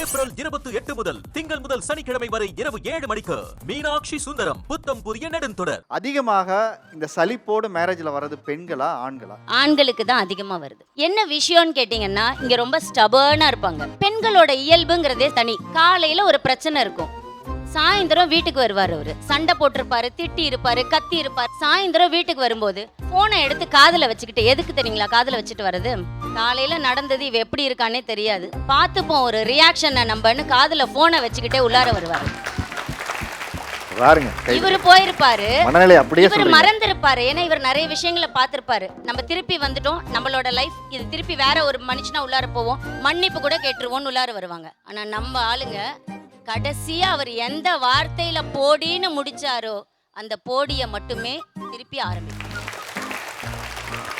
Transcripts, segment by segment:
April இருபத்தி எட்டு முதல் திங்கள் முதல் சனிக்கிழமை வரை இரவு ஏழு மணிக்கு மீனாட்சி சுந்தரம் புத்தம் புதிய நெடுந்தொடர் அதிகமாக இந்த சலிப்போடு மேரேஜ்ல வர்றது பெண்களா ஆண்களா? ஆண்களுக்கு தான் அதிகமா வருது. என்ன விஷயம்னு கேட்டிங்கன்னா இங்க ரொம்ப ஸ்டபர்னா இருப்பாங்க. பெண்களோட இயல்புங்கிறதே தனி. காலையில ஒரு பிரச்சனை இருக்கும். சாயந்தரம் வீட்டுக்கு வருவார் அவரு. சண்டை போட்டிருப்பாரு திட்டி இருப்பாரு கத்தி இருப்பாரு. சாயந்தரம் வீட்டுக்கு வரும்போது போனை எடுத்து காதுல வச்சுக்கிட்டு எதுக்கு தெரியுங்களா காதுல வச்சுட்டு வர்றது? காலையில நடந்தது இவ எப்படி இருக்கானே தெரியாது. பார்த்துப்போம் ஒரு ரியாக்ஷனை நம்பன்னு காதுல போனை வச்சுக்கிட்டே உள்ளார வருவாரு. இவரு போயிருப்பாரு. இவர் மறந்திருப்பாரு. ஏன்னா இவர் நிறைய விஷயங்களை பார்த்திருப்பாரு. நம்ம திருப்பி வந்துட்டோம் நம்மளோட லைஃப் இது திருப்பி வேற ஒரு மனுஷனா உள்ளார போவோம். மன்னிப்பு கூட கேட்டுருவோம்னு உள்ளார வருவாங்க. ஆனா நம்ம ஆளுங்க கடைசியா அவர் எந்த வார்த்தையில போடின்னு முடிச்சாரோ அந்த போடிய மட்டுமே திருப்பி ஆரம்பிக்கும்.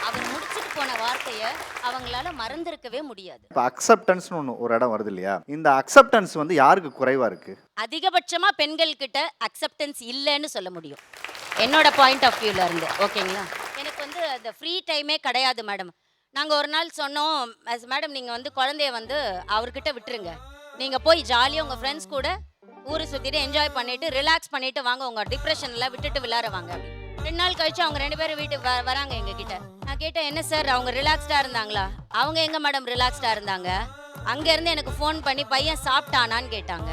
அவர் முடிச்சிட்டு போன வார்த்தைய அவங்களால மறந்திருக்கவே முடியாது. இப்போ அக்செப்டன்ஸ்னு ஒன்று ஒரு இடம் வருது இல்லையா? இந்த அக்செப்டன்ஸ் வந்து யாருக்கு குறைவா இருக்கு? அதிகபட்சமா பெண்கள் கிட்ட அக்செப்டன்ஸ் இல்லைன்னு சொல்ல முடியும். என்னோட பாயிண்ட் ஆஃப் வியூல இருந்து ஓகேங்களா எனக்கு வந்து அந்த ஃப்ரீ டைமே கிடையாது மேடம் நாங்க ஒரு நாள் சொன்னோம் மேடம் நீங்க வந்து குழந்தைய வந்து அவர்கிட்ட விட்டுருங்க. நீங்க போய் ஜாலியா உங்க ஃப்ரெண்ட்ஸ் கூட ஊரை சுத்திட்டு என்ஜாய் பண்ணிட்டு ரிலாக்ஸ் பண்ணிட்டு வாங்க. உங்க டிப்ரெஷன்ல விட்டுட்டு விளாடுவாங்க ரெண்டு நாள் கழிச்சு அவங்க ரெண்டு பேரும் வீட்டுக்கு வ- வராங்க எங்க கிட்ட நான் கேட்டேன் என்ன சார் அவங்க ரிலாக்ஸ்டா இருந்தாங்களா? அவங்க எங்க மேடம் ரிலாக்ஸ்டா இருந்தாங்க? அங்க இருந்து எனக்கு ஃபோன் பண்ணி பையன் சாப்பிட்டானான்னு கேட்டாங்க.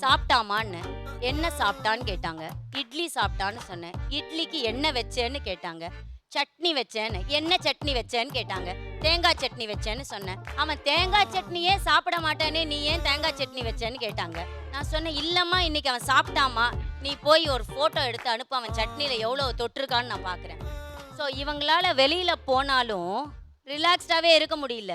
சாப்பிட்டாமான்னு? என்ன சாப்பிட்டான்னு கேட்டாங்க. இட்லி சாப்பிட்டான்னு சொன்னேன். இட்லிக்கு என்ன வச்சேன்னு கேட்டாங்க. சட்னி வச்சேன்னு. என்ன சட்னி வச்சேன்னு கேட்டாங்க. தேங்காய் சட்னி வச்சேன்னு சொன்னேன். அவன் தேங்காய் சட்னியே சாப்பிட மாட்டானே நீ ஏன் தேங்காய் சட்னி வச்சேன்னு கேட்டாங்க. நான் சொன்னேன் இல்லம்மா இன்னைக்கு அவன் சாப்பிட்டாமா நீ போய் ஒரு ஃபோட்டோ எடுத்து அனுப்ப அவன் சட்னியில் எவ்வளோ தொட்டிருக்கான்னு நான் பார்க்குறேன் ஸோ இவங்களால வெளியில் போனாலும் ரிலாக்ஸ்டாகவே இருக்க முடியல.